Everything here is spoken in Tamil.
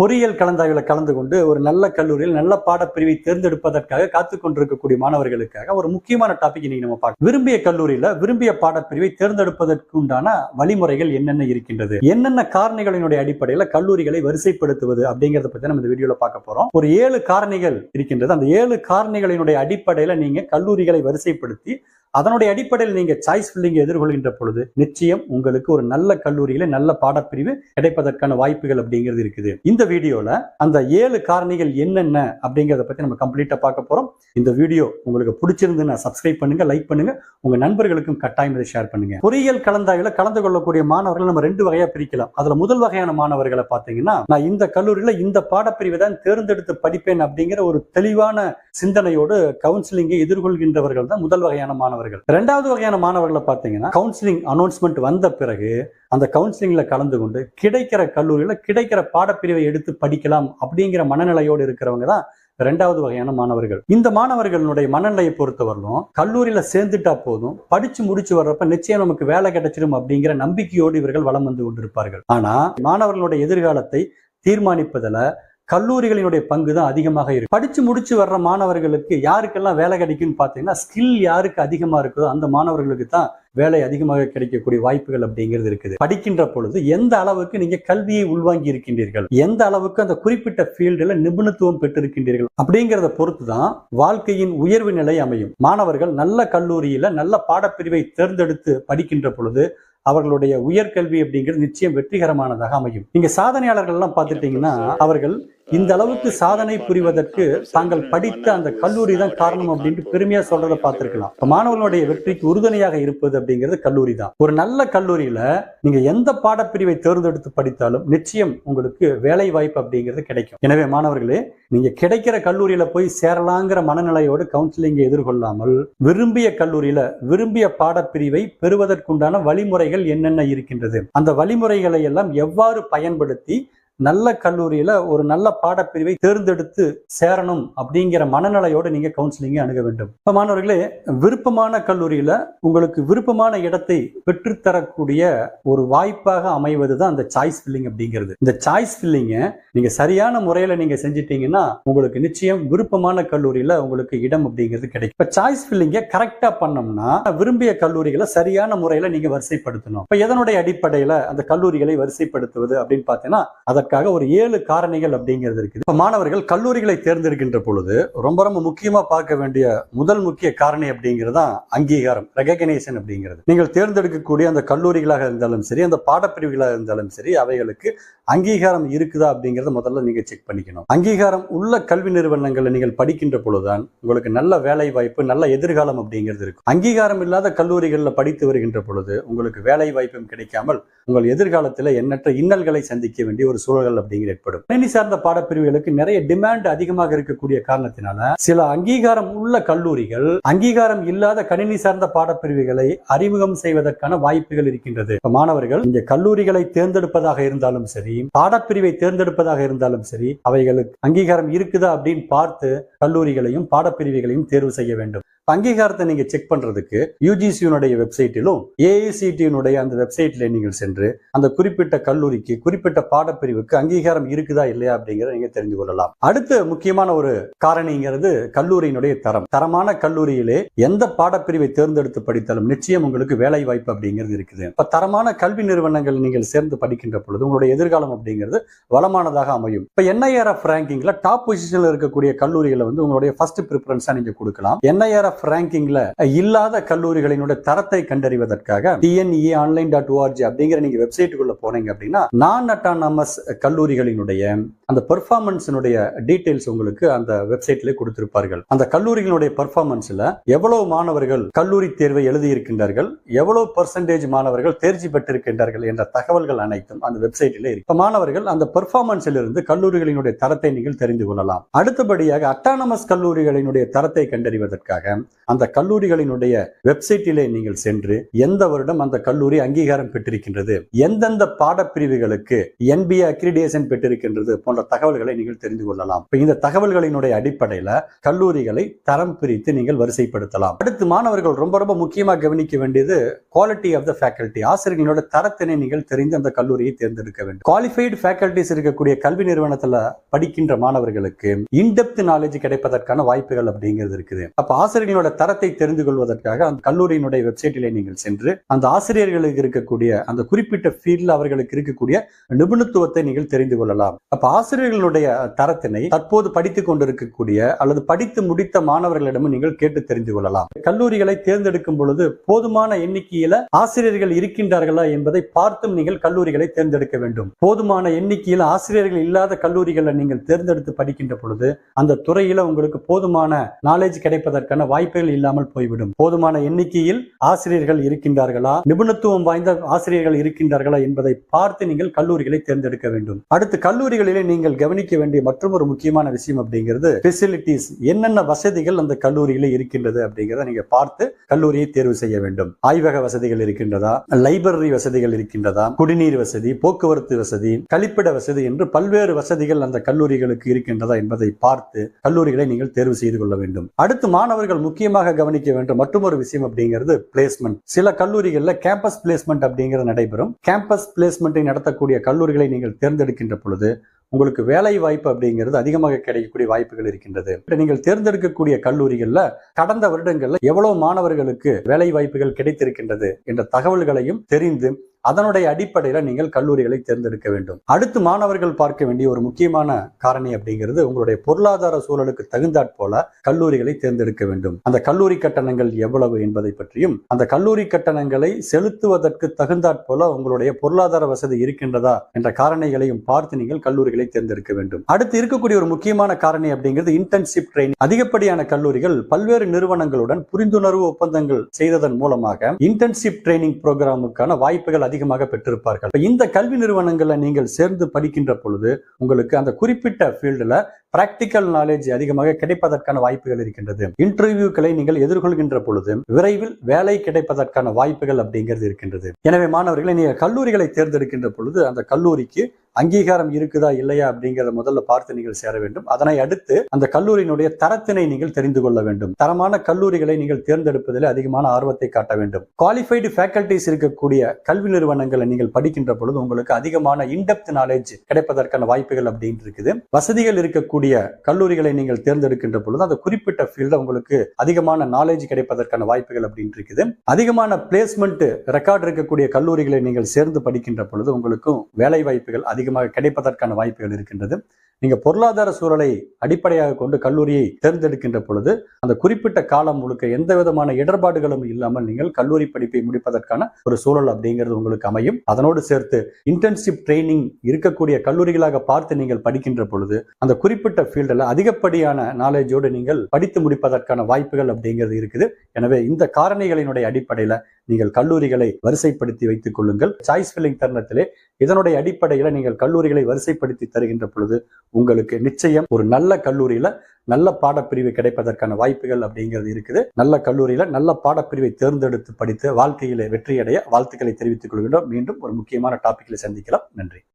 பொறியியல் கலந்தாய்வில் கலந்து கொண்டு ஒரு நல்ல கல்லூரியில் நல்ல பாடப்பிரிவை தேர்ந்தெடுப்பதற்காக காத்து கொண்டிருக்கக்கூடிய மாணவர்களுக்காக ஒரு முக்கியமான டாபிக் இன்னைக்கு நம்ம பார்க்க விரும்பிய கல்லூரியில விரும்பிய பாடப்பிரிவை தேர்ந்தெடுப்பதற்கு உண்டான வழிமுறைகள் என்னென்ன இருக்கின்றது? என்னென்ன காரணிகளினுடைய அடிப்படையில கல்லூரிகளை வரிசைப்படுத்துவது அப்படிங்கறத பத்தி நம்ம இந்த வீடியோல பார்க்க போறோம். ஒரு ஏழு காரணிகள் இருக்கின்றது. அந்த ஏழு காரணிகளினுடைய அடிப்படையில நீங்க கல்லூரிகளை வரிசைப்படுத்தி அதனுடைய அடிப்படையில் நீங்க சாய்ஸ் ஃபில்லிங் எதிர்கொள்கின்ற பொழுது நிச்சயம் உங்களுக்கு ஒரு நல்ல கல்லூரியில நல்ல பாடப்பிரிவு கிடைப்பதற்கான வாய்ப்புகள் அப்படிங்கிறது இருக்குது. இந்த வீடியோல அந்த ஏழு காரணிகள் என்னென்ன அப்படிங்கிறத பத்தி நம்ம கம்ப்ளீட்டா பார்க்க போறோம். இந்த வீடியோ உங்களுக்கு பிடிச்சிருந்துன்னா சப்ஸ்கிரைப் பண்ணுங்க லைக் பண்ணுங்க உங்க நண்பர்களுக்கும் கட்டாயம் இதை ஷேர் பண்ணுங்க. பொறியியல் கலந்தாயில கலந்து கொள்ளக்கூடிய மாணவர்கள் நம்ம ரெண்டு வகையா பிரிக்கலாம். அதுல முதல் வகையான மாணவர்களை பார்த்தீங்கன்னா நான் இந்த கல்லூரியில இந்த பாடப்பிரிவை தான் தேர்ந்தெடுத்து படிப்பேன் அப்படிங்கிற ஒரு தெளிவான சிந்தனையோடு கவுன்சிலிங்கை எதிர்கொள்கின்றவர்கள் தான் முதல் வகையான மாணவர்கள். இரண்டாவது வகையான மாணவர்களை பார்த்தீங்கன்னா கவுன்சிலிங் அனௌன்ஸ்மெண்ட் வந்த பிறகு அந்த கவுன்சிலிங்ல கலந்து கொண்டு கிடைக்கிற கல்லூரியில கிடைக்கிற பாடப்பிரிவை எடுத்து படிக்கலாம் அப்படிங்கிற மனநிலையோடு இருக்கிறவங்க தான் ரெண்டாவது வகையான மாணவர்கள். இந்த மாணவர்களுடைய மனநிலையை பொறுத்தவரையிலும் கல்லூரியில சேர்ந்துட்டா போதும் படிச்சு முடிச்சு வர்றப்ப நிச்சயம் நமக்கு வேலை கிடைச்சிடும் அப்படிங்கிற நம்பிக்கையோடு இவர்கள் வலம் வந்து கொண்டிருப்பார்கள். ஆனா மாணவர்களுடைய எதிர்காலத்தை தீர்மானிப்பதில் கல்லூரிகளினுடைய பங்கு தான் அதிகமாக இருக்கு. படிச்சு முடிச்சு வர்ற மாணவர்களுக்கு யாருக்கெல்லாம் வேலை கிடைக்கும்னு பார்த்தீங்கன்னா ஸ்கில் யாருக்கு அதிகமா இருக்குதோ அந்த மாணவர்களுக்கு தான் வேலை அதிகமாக கிடைக்கக்கூடிய வாய்ப்புகள் அப்படிங்கிறது இருக்குது. படிக்கின்ற பொழுது எந்த அளவுக்கு நீங்க கல்வியை உள்வாங்கி இருக்கின்றீர்கள்? எந்த அளவுக்கு அந்த குறிப்பிட்ட ஃபீல்டுல நிபுணத்துவம் பெற்றிருக்கின்றீர்கள்? அப்படிங்கிறத பொறுத்து தான் வாழ்க்கையின் உயர்வு நிலை அமையும். மாணவர்கள் நல்ல கல்லூரியில நல்ல பாடப்பிரிவை தேர்ந்தெடுத்து படிக்கின்ற பொழுது அவர்களுடைய உயர்கல்வி அப்படிங்கிறது நிச்சயம் வெற்றிகரமானதாக அமையும். நீங்க சாதனையாளர்கள் எல்லாம் பார்த்துட்டீங்கன்னா அவர்கள் இந்த அளவுக்கு சாதனை புரிவதற்கு தாங்கள் படித்த அந்த கல்லூரி தான் காரணம் அப்படின்ட்டு பெருமையா சொல்றதை பார்த்திருக்கலாம். இப்ப மாணவர்களுடைய வெற்றிக்கு உறுதுணையாக இருப்பது அப்படிங்கிறது கல்லூரி தான். ஒரு நல்ல கல்லூரியில நீங்க எந்த பாடப்பிரிவை தேர்ந்தெடுத்து படித்தாலும் நிச்சயம் உங்களுக்கு வேலை வாய்ப்பு அப்படிங்கிறது கிடைக்கும். எனவே மாணவர்களே நீங்க கிடைக்கிற கல்லூரியில போய் சேரலாங்கிற மனநிலையோடு கவுன்சிலிங்கை எதிர்கொள்ளாமல் விரும்பிய கல்லூரியில விரும்பிய பாடப்பிரிவை பெறுவதற்குண்டான வழிமுறைகள் என்னென்ன இருக்கின்றது? அந்த வழிமுறைகளை எல்லாம் எவ்வாறு பயன்படுத்தி நல்ல கல்லூரியில ஒரு நல்ல பாடப்பிரிவை தேர்ந்தெடுத்து சேரணும் அப்படிங்கிற மனநிலையோடு நீங்க கவுன்சிலிங்கை அணுக வேண்டும். இப்ப மாணவர்களே விருப்பமான கல்லூரியில உங்களுக்கு விருப்பமான இடத்தை பெற்றுத்தரக்கூடிய ஒரு வாய்ப்பாக அமைவது தான் அந்த சாய்ஸ் ஃபில்லிங் அப்படிங்கிறது. இந்த சாய்ஸ் ஃபில்லிங்கை நீங்க சரியான முறையில நீங்க செஞ்சிட்டீங்கன்னா உங்களுக்கு நிச்சயம் விருப்பமான கல்லூரியில உங்களுக்கு இடம் அப்படிங்கிறது கிடைக்கும். இப்ப சாய்ஸ் ஃபில்லிங்கை கரெக்டா பண்ணோம்னா விரும்பிய கல்லூரிகளை சரியான முறையில நீங்க வரிசைப்படுத்தணும். இப்ப எதனுடைய அடிப்படையில அந்த கல்லூரிகளை வரிசைப்படுத்துவது அப்படின்னு பார்த்தீங்கன்னா அதற்காக ஒரு ஏழு காரணிகள் அப்படிங்கிறது இருக்குது. இப்ப மாணவர்கள் கல்லூரிகளை தேர்ந்தெடுக்கின்ற பொழுது ரொம்ப ரொம்ப முக்கியமா பார்க்க வேண்டிய முதல் முக்கிய காரணி அப்படிங்கிறது தான் அங்கீகாரம் ரெகக்னேஷன் அப்படிங்கிறது. நீங்கள் தேர்ந்தெடுக்கக்கூடிய அந்த கல்லூரிகளாக இருந்தாலும் சரி அந்த பாடப்பிரிவுகளாக இருந்தாலும் சரி அவைகளுக்கு அங்கீகாரம் இருக்குதா அப்படிங்கிறத முதல்ல நீங்க செக் பண்ணிக்கணும். அங்கீகாரம் உள்ள கல்வி நிறுவனங்களில் நீங்கள் படிக்கின்ற பொழுதுதான் உங்களுக்கு நல்ல வேலை வாய்ப்பு நல்ல எதிர்காலம் அப்படிங்கிறது இருக்கும். அங்கீகாரம் இல்லாத கல்லூரிகளில் படித்து வருகின்ற பொழுது உங்களுக்கு வேலை வாய்ப்பும் கிடைக்காமல் உங்கள் எதிர்காலத்தில் எண்ணற்ற இன்னல்களை சந்திக்க வேண்டிய ஒரு சூழல்கள் அப்படிங்கிற ஏற்படும். கணினி சார்ந்த பாடப்பிரிவுகளுக்கு நிறைய டிமாண்ட் அதிகமாக இருக்கக்கூடிய காரணத்தினால சில அங்கீகாரம் உள்ள கல்லூரிகள் அங்கீகாரம் இல்லாத கணினி சார்ந்த பாடப்பிரிவுகளை அறிமுகம் செய்வதற்கான வாய்ப்புகள் இருக்கின்றது. மாணவர்கள் இந்த கல்லூரிகளை தேர்ந்தெடுப்பதாக இருந்தாலும் சரி பாடப்பிரிவை தேர்ந்தெடுப்பதாக இருந்தாலும் சரி அவைகளுக்கு அங்கீகாரம் இருக்குதா அப்படின்னு பார்த்து கல்லூரிகளையும் பாடப்பிரிவுகளையும் தேர்வு செய்ய வேண்டும். அங்கீகாரத்தை நீங்க செக் பண்றதுக்கு யூஜிசியினுடைய வெப்சைட்டிலும் ஏஐசிடியினுடைய அந்த வெப்சைட்ல நீங்கள் சென்று அந்த குறிப்பிட்ட கல்லூரிக்கு குறிப்பிட்ட பாடப்பிரிவுக்கு அங்கீகாரம் இருக்குதா இல்லையா அப்படிங்கிறத நீங்க தெரிந்து கொள்ளலாம். அடுத்து முக்கியமான ஒரு காரணிங்கிறது கல்லூரியினுடைய தரம். தரமான கல்லூரியிலே எந்த பாடப்பிரிவை தேர்ந்தெடுத்து படித்தாலும் நிச்சயம் உங்களுக்கு வேலை வாய்ப்பு அப்படிங்கிறது இருக்குது. இப்ப தரமான கல்வி நிறுவனங்கள் நீங்கள் சேர்ந்து படிக்கின்ற பொழுது உங்களுடைய எதிர்காலம் அப்படிங்கிறது வளமானதாக அமையும். இப்ப என்ஐஆர்எஃப் ரேங்கிங்ல டாப் பொசிஷன்ல இருக்கக்கூடிய கல்லூரிகளை வந்து உங்களுடைய ஃபர்ஸ்ட் ப்ரிஃபரன்ஸா நீங்க கொடுக்கலாம். என்ஐஆர்எஃப் ரேங்கிங்ல இல்லாத கல்லூரிகளினுடைய தரத்தை கண்டறிவதற்காக டிஎன்இஏ ஆன்லைன் டாட் ஓஆர்ஜி அப்படிங்கிற நீங்க வெப்சைட்டுக்குள்ள போனீங்க அப்படின்னா நான் அட்டானமஸ் கல்லூரிகளினுடைய அந்த பெர்ஃபார்மன்ஸினுடைய டீடைல்ஸ் உங்களுக்கு அந்த வெப்சைட்ல கொடுத்திருப்பார்கள். அந்த கல்லூரிகளுடைய பெர்ஃபார்மன்ஸ்ல எவ்வளவு மாணவர்கள் கல்லூரி தேர்வை எழுதி இருக்கின்றார்கள் எவ்வளவு பர்சன்டேஜ் மாணவர்கள் தேர்ச்சி பெற்றிருக்கின்றார்கள் என்ற தகவல்கள் அனைத்தும் அந்த வெப்சைட்டில் இருக்கு. இப்ப மாணவர்கள் அந்த பெர்ஃபார்மன்ஸில் இருந்து கல்லூரிகளினுடைய தரத்தை நீங்கள் தெரிந்து கொள்ளலாம். அடுத்தபடியாக அட்டானமஸ் கல்லூரிகளினுடைய தரத்தை கண்டறிவதற்காக அந்த கல்லூரிகளினுடைய வெப்சைட்டிலே நீங்கள் சென்று எந்த வருடம் அந்த கல்லூரி அங்கீகாரம் பெற்றிருக்கின்றது எந்தெந்த பாடப்பிரிவுகளுக்கு என்பிஏ அக்ரிடேஷன் பெற்றிருக்கின்றது போன்ற தகவல்களை நீங்கள் தெரிந்து கொள்ளலாம். இந்த தகவல்களினுடைய அடிப்படையில கல்லூரிகளை தரம் பிரித்து நீங்கள் வரிசைப்படுத்தலாம். அடுத்து மாணவர்கள் ரொம்ப ரொம்ப முக்கியமா கவனிக்க வேண்டியது குவாலிட்டி ஆஃப் த ஃபேக்கல்டி ஆசிரியர்களோட தரத்தினை நீங்கள் தெரிந்து அந்த கல்லூரியை தேர்ந்தெடுக்க வேண்டும். குவாலிஃபைடு ஃபேக்கல்டிஸ் இருக்கக்கூடிய கல்வி நிறுவனத்துல படிக்கின்ற மாணவர்களுக்கு இன்டெப்த் நாலேஜ் கிடைப்பதற்கான வாய்ப்புகள் அப்படிங்கிறது இருக்குது. அப்ப ஆசிரியர்கள் ஆசிரியர்களோட தரத்தை தெரிந்து கொள்வதற்காக அந்த கல்லூரியினுடைய வெப்சைட்டிலே நீங்கள் சென்று அந்த ஆசிரியர்களுக்கு இருக்கக்கூடிய அந்த குறிப்பிட்ட ஃபீல்டில் அவர்களுக்கு இருக்கக்கூடிய நிபுணத்துவத்தை நீங்கள் தெரிந்து கொள்ளலாம். அப்ப ஆசிரியர்களுடைய தரத்தினை தற்போது படித்துக் கொண்டிருக்கக்கூடிய அல்லது படித்து முடித்த மாணவர்களிடமும் நீங்கள் கேட்டு தெரிந்து கொள்ளலாம். கல்லூரிகளை தேர்ந்தெடுக்கும் பொழுது போதுமான எண்ணிக்கையில ஆசிரியர்கள் இருக்கின்றார்களா என்பதை பார்த்தும் நீங்கள் கல்லூரிகளை தேர்ந்தெடுக்க வேண்டும். போதுமான எண்ணிக்கையில் ஆசிரியர்கள் இல்லாத கல்லூரிகளை நீங்கள் தேர்ந்தெடுத்து படிக்கின்ற பொழுது அந்த துறையில உங்களுக்கு போதுமான நாலேஜ் கிடைப்பதற்கான வாய்ப்புகள் இல்லாமல் போய்விடும். போதுமான எண்ணிக்கையில் ஆசிரியர்கள் இருக்கின்றார்களா? நிபுணத்துவம் வாய்ந்த ஆசிரியர்கள் இருக்கின்றார்களா என்பதை பார்த்து நீங்கள் கல்லூரிகளை தேர்ந்தெடுக்க வேண்டும். அடுத்து கல்லூரிகளிலே நீங்கள் கவனிக்க வேண்டிய மற்றும் ஒரு முக்கியமான விஷயம் அப்படிங்கிறது பெசிலிட்டிஸ் என்னென்ன வசதிகள் அந்த கல்லூரியில இருக்கின்றது அப்படிங்கிறத நீங்க பார்த்து கல்லூரியை தேர்வு செய்ய வேண்டும். ஆய்வக வசதிகள் இருக்கின்றதா? லைப்ரரி வசதிகள் இருக்கின்றதா? குடிநீர் வசதி போக்குவரத்து வசதி கழிப்பிட வசதி என்று பல்வேறு வசதிகள் அந்த கல்லூரிகளுக்கு இருக்கின்றதா என்பதை பார்த்து கல்லூரிகளை நீங்கள் தேர்வு செய்து கொள்ள வேண்டும். அடுத்து மாணவர்கள் முக்கியமாக கவனிக்க வேண்டும் மற்றும் ஒரு விஷயம் அப்படிங்கிறது பிளேஸ்மெண்ட் சில கல்லூரிகளில் கேம்பஸ் பிளேஸ்மெண்ட் அப்படிங்கிறது நடைபெறும். கேம்பஸ் பிளேஸ்மெண்ட்டை நடத்தக்கூடிய கல்லூரிகளை நீங்கள் தேர்ந்தெடுக்கின்ற பொழுது உங்களுக்கு வேலை வாய்ப்பு அப்படிங்கிறது அதிகமாக கிடைக்கக்கூடிய வாய்ப்புகள் இருக்கின்றது. நீங்கள் தேர்ந்தெடுக்கக்கூடிய கல்லூரிகள்ல கடந்த வருடங்கள்ல எவ்வளவு மாணவர்களுக்கு வேலை வாய்ப்புகள் கிடைத்திருக்கின்றது என்ற தகவல்களையும் தெரிந்து அதனுடைய அடிப்படையில் நீங்கள் கல்லூரிகளை தேர்ந்தெடுக்க வேண்டும். அடுத்து மாணவர்கள் பார்க்க வேண்டிய ஒரு முக்கியமான காரணி அப்படிங்கிறது உங்களுடைய பொருளாதார சூழலுக்கு தகுந்தாற் போல கல்லூரிகளை தேர்ந்தெடுக்க வேண்டும். அந்த கல்லூரி கட்டணங்கள் எவ்வளவு என்பதை பற்றியும் அந்த கல்லூரி கட்டணங்களை செலுத்துவதற்கு தகுந்தாற் போல உங்களுடைய பொருளாதார வசதி இருக்கின்றதா என்ற காரணிகளையும் பார்த்து நீங்கள் கல்லூரிகளை தேர்ந்தெடுக்க வேண்டும். அடுத்து இருக்கக்கூடிய ஒரு முக்கியமான காரணி அப்படிங்கிறது இன்டர்ன்ஷிப் ட்ரைனிங் அதிகப்படியான கல்லூரிகள் பல்வேறு நிறுவனங்களுடன் புரிந்துணர்வு ஒப்பந்தங்கள் செய்ததன் மூலமாக இன்டர்ன்ஷிப் ட்ரைனிங் ப்ரோக்ராமுக்கான வாய்ப்புகள் அதிகமாக பெற்றிருப்பார்கள். இந்த கல்வி நிறுவனங்களில் நீங்கள் சேர்ந்து படிக்கின்ற பொழுது உங்களுக்கு அந்த குறிப்பிட்ட ஃபீல்டில் பிராக்டிக்கல் நாலேஜ் அதிகமாக கிடைப்பதற்கான வாய்ப்புகள் இருக்கின்றது. இன்டர்வியூக்களை நீங்கள் எதிர்கொள்கின்ற பொழுது விரைவில் வேலை கிடைப்பதற்கான வாய்ப்புகள் அப்படிங்கிறது இருக்கின்றது. எனவே மாணவர்களை நீங்கள் கல்லூரிகளை தேர்ந்தெடுக்கின்ற பொழுது அந்த கல்லூரிக்கு அங்கீகாரம் இருக்குதா இல்லையா அப்படிங்கிறத முதல்ல பார்த்து நீங்கள் சேர வேண்டும். அதனை அடுத்து அந்த கல்லூரியினுடைய தரத்தினை நீங்கள் தெரிந்து கொள்ள வேண்டும். தரமான கல்லூரிகளை நீங்கள் தேர்ந்தெடுப்பதில் அதிகமான ஆர்வத்தை காட்ட வேண்டும். குவாலிஃபைடு ஃபேக்கல்டிஸ் இருக்கக்கூடிய கல்வி நிறுவனங்களை நீங்கள் படிக்கின்ற பொழுது உங்களுக்கு அதிகமான இன்டெப்த் நாலேஜ் கிடைப்பதற்கான வாய்ப்புகள் அப்படின்னு இருக்குது. வசதிகள் இருக்கக்கூடிய கல்லூரிகளை நீங்கள் தேர்ந்தெடுக்கின்ற பொழுது அந்த குறிப்பிட்ட ஃபீல்ட உங்களுக்கு அதிகமான நாலேஜ் கிடைப்பதற்கான வாய்ப்புகள் அப்படின்னு இருக்குது. அதிகமான பிளேஸ்மெண்ட் ரெக்கார்ட் இருக்கக்கூடிய கல்லூரிகளை நீங்கள் சேர்ந்து படிக்கின்ற பொழுது உங்களுக்கும் வேலை வாய்ப்புகள் அதிகமாக கிடைப்பதற்கான வாய்ப்புகள் இருக்கின்றது. நீங்க பொருளாதார சூழலை அடிப்படையாக கொண்டு கல்லூரியை தேர்ந்தெடுக்கின்ற பொழுது அந்த குறிப்பிட்ட காலம் முழுக்க எந்த விதமான இடர்பாடுகளும் இல்லாமல் நீங்கள் கல்லூரி படிப்பை முடிப்பதற்கான ஒரு சூழல் அப்படிங்கிறது உங்களுக்கு அமையும். அதனோடு சேர்த்து இன்டர்ன்ஷிப் ட்ரைனிங் இருக்கக்கூடிய கல்லூரிகளாக பார்த்து நீங்கள் படிக்கின்ற பொழுது அந்த குறிப்பிட்ட ஃபீல்டில் அதிகப்படியான நாலேஜோடு நீங்கள் படித்து முடிப்பதற்கான வாய்ப்புகள் அப்படிங்கிறது இருக்குது. எனவே இந்த காரணிகளினுடைய அடிப்படையில் நீங்கள் கல்லூரிகளை வரிசைப்படுத்தி வைத்துக் கொள்ளுங்கள். சாய்ஸ் ஃபில்லிங் தருணத்திலே இதனுடைய அடிப்படையில் நீங்கள் கல்லூரிகளை வரிசைப்படுத்தி தருகின்ற பொழுது உங்களுக்கு நிச்சயம் ஒரு நல்ல கல்லூரியில நல்ல பாடப்பிரிவு கிடைப்பதற்கான வாய்ப்புகள் அப்படிங்கிறது இருக்குது. நல்ல கல்லூரியில நல்ல பாடப்பிரிவை தேர்ந்தெடுத்து படித்து வாழ்க்கையில வெற்றியடைய வாழ்த்துக்களை தெரிவித்துக் கொள்கின்றோம். மீண்டும் ஒரு முக்கியமான டாபிக்ல சந்திக்கலாம். நன்றி.